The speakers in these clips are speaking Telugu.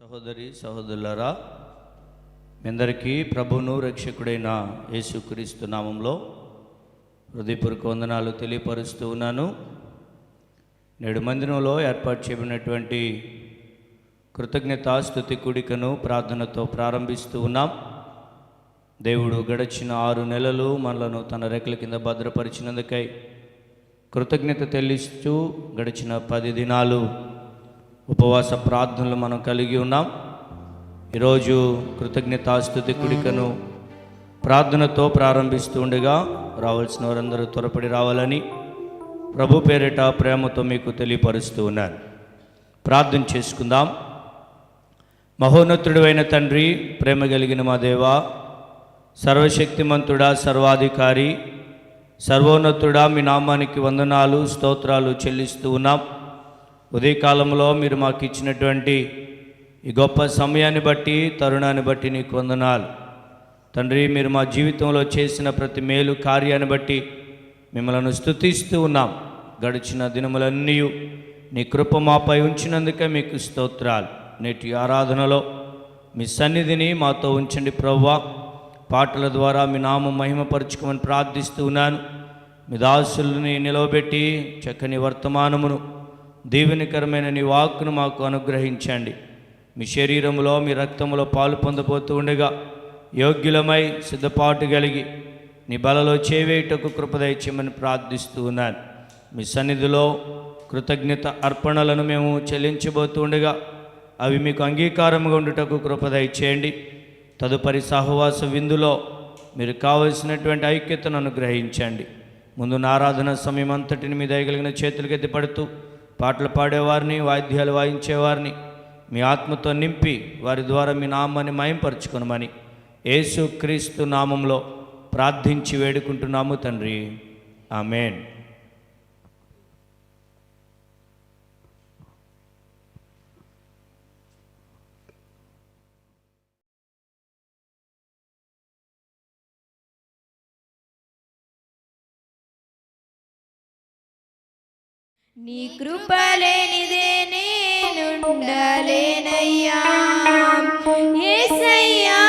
సహోదరి సహోదరులారా మీ అందరికీ ప్రభును రక్షకుడైన యేసుక్రీస్తు నామంలో హృదయపూర్వక వందనాలు తెలియపరుస్తూ ఉన్నాను. నేడు మందిరంలో ఏర్పాటు చేయబడినటువంటి కృతజ్ఞతాస్థుతి కూడికను ప్రార్థనతో ప్రారంభిస్తూ ఉన్నాం. దేవుడు గడిచిన ఆరు నెలలు మనలను తన రెక్కల కింద భద్రపరిచినందుకై కృతజ్ఞత చెల్లిస్తూ గడిచిన పది దినాలు ఉపవాస ప్రార్థనలు మనం కలిగి ఉన్నాం. ఈరోజు కృతజ్ఞతాస్థుతి కుడికను ప్రార్థనతో ప్రారంభిస్తూ ఉండగా రావాల్సిన వారందరూ త్వరపడి రావాలని ప్రభు పేరిట ప్రేమతో మీకు తెలియపరుస్తూ ఉన్నాను. ప్రార్థన చేసుకుందాం. మహోన్నతుడైన తండ్రి ప్రేమ కలిగిన మా దేవా సర్వశక్తిమంతుడా సర్వాధికారి సర్వోన్నతుడా మీ నామానికి వందనాలు స్తోత్రాలు చెల్లిస్తూ ఉన్నాం. ఉదయకాలంలో మీరు మాకు ఇచ్చినటువంటి ఈ గొప్ప సమయాన్ని బట్టి తరుణాన్ని బట్టి నీకు వందనాలు. తండ్రి మీరు మా జీవితంలో చేసిన ప్రతి మేలు కార్యాన్ని బట్టి మిమ్మల్ని స్తుతిస్తూ ఉన్నాం. గడిచిన దినములన్నీ నీ కృప మాపై ఉంచినందుకే మీకు స్తోత్రాలు. నేటి ఆరాధనలో మీ సన్నిధిని మాతో ఉంచండి ప్రవ్వా. పాటల ద్వారా మీ నామం మహిమపరచుకోమని ప్రార్థిస్తూ ఉన్నాను. మీ దాసుల్ని నిలవబెట్టి చక్కని వర్తమానమును దీవెనకరమైన నీ వాక్ను మాకు అనుగ్రహించండి. మీ శరీరంలో మీ రక్తంలో పాలు పొందబోతూ ఉండగా యోగ్యులమై సిద్ధపాటు కలిగి నీ బలలో చేవేటకు కృపదయచ్యమని ప్రార్థిస్తూ ఉన్నాను. మీ సన్నిధిలో కృతజ్ఞత అర్పణలను మేము చెల్లించబోతూ ఉండగా అవి మీకు అంగీకారంగా ఉండుటకు కృపదయచేయండి తదుపరి సహవాస విందులో మీరు కావలసినటువంటి ఐక్యతను అనుగ్రహించండి. ముందు ఆరాధన సమయం అంతటిని మీ దయగలిగిన చేతులకు ఎత్తిపడుతూ పాటలు పాడేవారిని వాయిద్యాలు వాయించేవారిని. మీ ఆత్మతో నింపి వారి ద్వారా మీ నామాన్ని మయంపరుచుకునమని యేసు క్రీస్తు నామంలో ప్రార్థించి వేడుకుంటున్నాము తండ్రి. ఆమెన్. నీ కృపలేనిదే నేనుండలేనయ్యా. ఏసయ్యా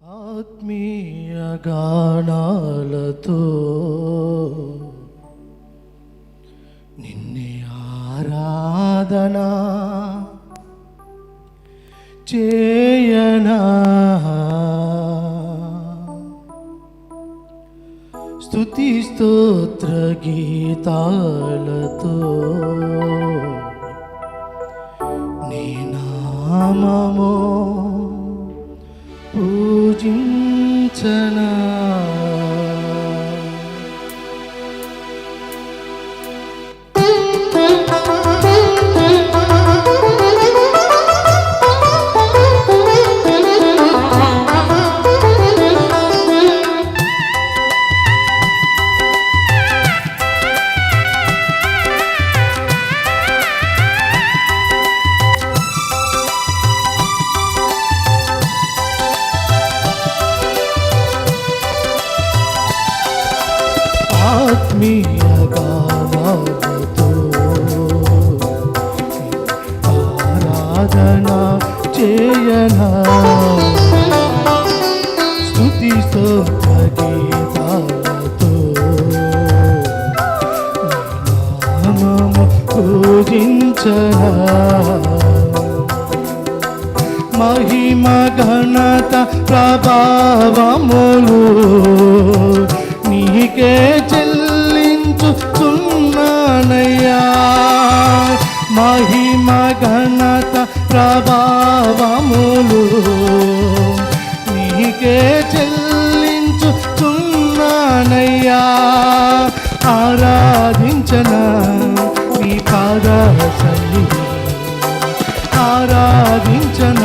ఆత్మీయ గానాలతో నిన్నే ఆరాధనా చేయనా? స్తుతి స్తోత్ర గీతాలతో నీ నామము పూజించనా ఆత్మీయ గానాలతో ఆరాధన చేయనా స్తుతి గీతాలతో నామము పూజించనా మహిమ ఘనత ప్రభావములు నీకే చ మహిమ ఘనత ప్రభావములు. నీకే చెల్లించుచున్నానయ్యా. ఆరాధించన నీ పాద సన్నిధి ఆరాధించన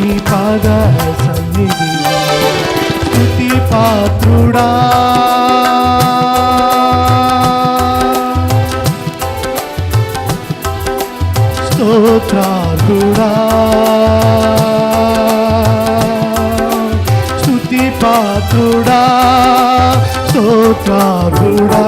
నీ పాద సన్నిధి స్తుతి పాత్రుడా. త్రాగుడా స్తుతి పాత్రుడా స్తోత్రాలుడా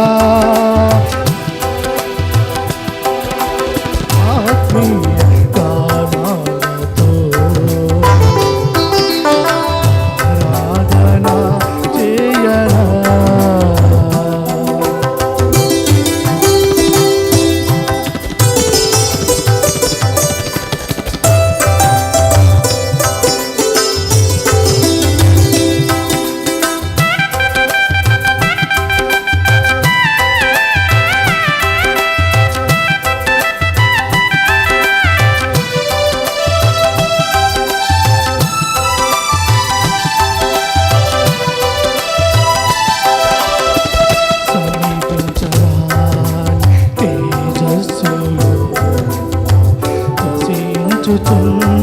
తేజస్సులో